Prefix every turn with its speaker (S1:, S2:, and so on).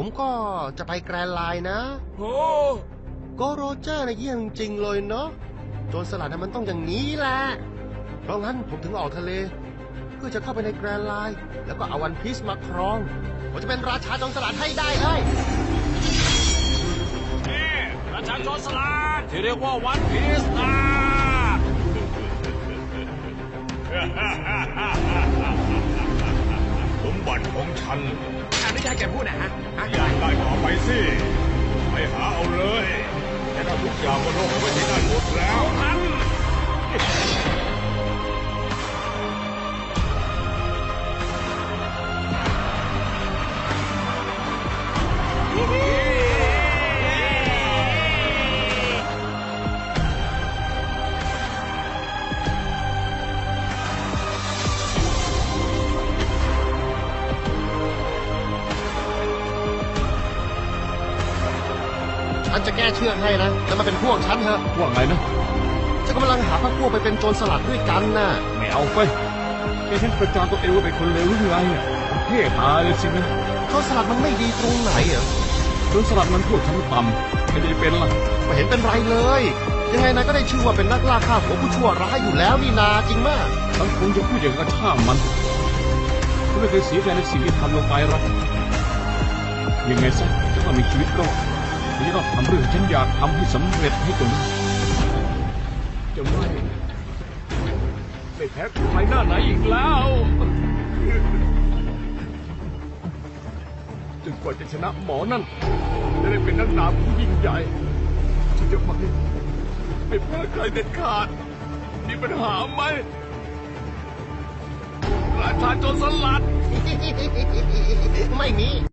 S1: ผมก็จะไปแกรนด์ไลน์นะ
S2: โอ้
S1: ก็โรเจอร์นะเยี่ยมจริงเลยเนาะโจรสลัดนะมันต้องอย่างนี้แหละ เพราะงั้นผมถึงออกทะเล เพื่อจะเข้าไปในแกรนด์ไลน์แล้วก็เอาวันพีซมาครอง ผมจะเป็นราชาโจรสลัดให้ได้เลย
S2: นี่ราชาโจรสลัดที่เรียกว่าวันพีซนะ
S3: สมบัติของฉัน
S2: อันนี้ ใช่แกพูดนะฮะอะ
S3: อยากได้ต่อไปสิ ไปหาเอาเลยแต่ถ้าทุกอย่างบนโลกไว้ที่นั่นหมดแล้ว
S1: นจะแก้เชือกให้นะแล้วมาเป็นพวกฉันเถอะ
S4: ว่าไงนะ
S1: จะกำลังหาพรรคพวกไปเป็นโจรสลัดด้วยกันน่ะ
S4: ไม่เอาไปแกฉันประจานตัวเองว่าเป็นคนเลวหรือไงอะเท่ตายเลยสินะ
S1: โจรสลัดมันไม่ดีตรงไหนเหรอ
S4: โดนสลัดมันพวกชั้นต่ำไม่ได้เป็นล่ะ
S1: ไม่เห็นเป็นไรเลย ยังไงนายก็ได้ชื่อว่าเป็นนักล่าฆ่าหัวผู้ชั่วร้ายอยู่แล้วนี่นาจริงมาก
S4: ทั้งคงจะพูดอย่างกระช่างมันฉันไม่เคยเสียใจในสิ่งที่ทำลงไปหรอกยังไงซะจะต้องมีชีวิตรอด ฉันจะต้องทำเรื่องที่ฉันอยากทำให้สำเร็จให้จนได้จะไม่ไม่แพ้ใครหน้าไหนอีกแล้วจนกว่าจะชนะหมอนั่นจะได้เป็นนักดาบผู้ยิ่งใหญ่ฉันจะไม่ไม่แพ้ใครเด็ดขาดมีปัญหาไหมราชาโจรสลัด
S1: ไม่มี